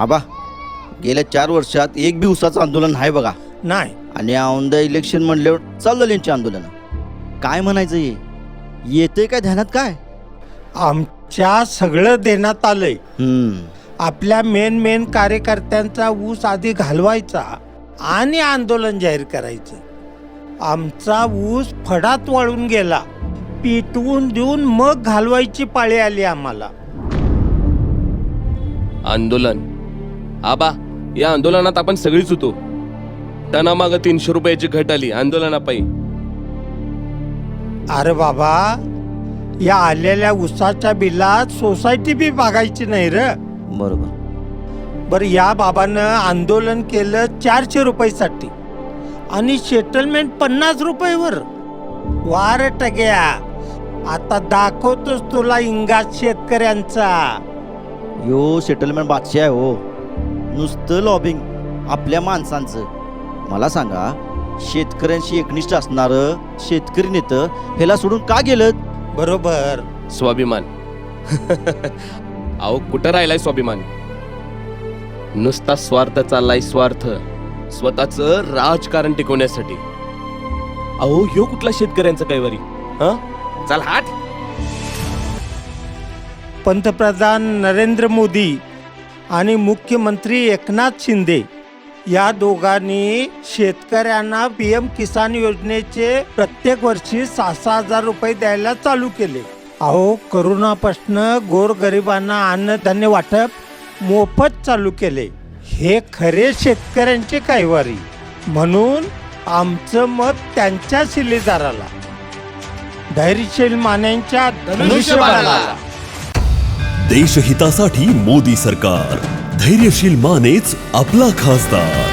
आबा गेल्या चार वर्षात एक बी उसाचं आंदोलन आहे बघा. नाही. आणि औंदा इलेक्शन म्हणल्यावर चालू झाली यांची आंदोलन. काय म्हणायचं ये येते काय ध्यानात काय? आमच्या सगळं देण्यात आलंय. हम्म. आपल्या मेन मेन कार्यकर्त्यांचा ऊस आधी घालवायचा आणि आंदोलन जाहीर करायचं. आमचा ऊस फडात वळून गेला. पिटवून देऊन मग घालवायची पाळी आली आम्हाला. आंदोलन आबा या आंदोलनात आपण सगळीच होतो. टनामाग तीनशे रुपयाची घट आली आंदोलनापायी. अरे बाबा या आलेल्या ऊसाच्या बिलात सोसायटी बी बघायची नाही र. बरोबर. बरं या बाबानं आंदोलन केलं चारशे रुपयासाठी आणि सेटलमेंट पन्नास रुपयेवर. वार टग्या. आता दाखवतोच तुला इंगात शेतकऱ्यांचा. यो सेटलमेंट बादशाह आहे हो. नुसतं लॉबिंग आपल्या माणसांचं. मला सांगा शेतकऱ्यांशी एकनिष्ठ असणारं शेतकरी नेतं ह्याला सोडून का गेलं बरोबर. स्वाभिमान. अहो कुठं राहिलाय स्वाभिमान? नुसता स्वार्थ चाललाय स्वार्थ. स्वतःच राजकारण टिकवण्यासाठी. अहो ह्यो कुठला शेतकऱ्यांचा कैवारी? हा? चल हाट. पंतप्रधान नरेंद्र मोदी आणि मुख्यमंत्री एकनाथ शिंदे या दोघांनी शेतकऱ्यांना पी एम किसान योजनेचे प्रत्येक वर्षी सहा सहा हजार रुपये द्यायला चालू केले. अहो करोनापासनं गोरगरिबांना अन्नधान्य वाटप मोफत चालू केले. हे खरे शेतकऱ्यांचे कैवारी म्हणून आमचं मत त्यांच्या शिलेदाराला धैर्यशील मान्यांच्या धनुष्यबाणाला. देशहितासाठी मोदी सरकार. धैर्यशील मानेच आपला खासदार.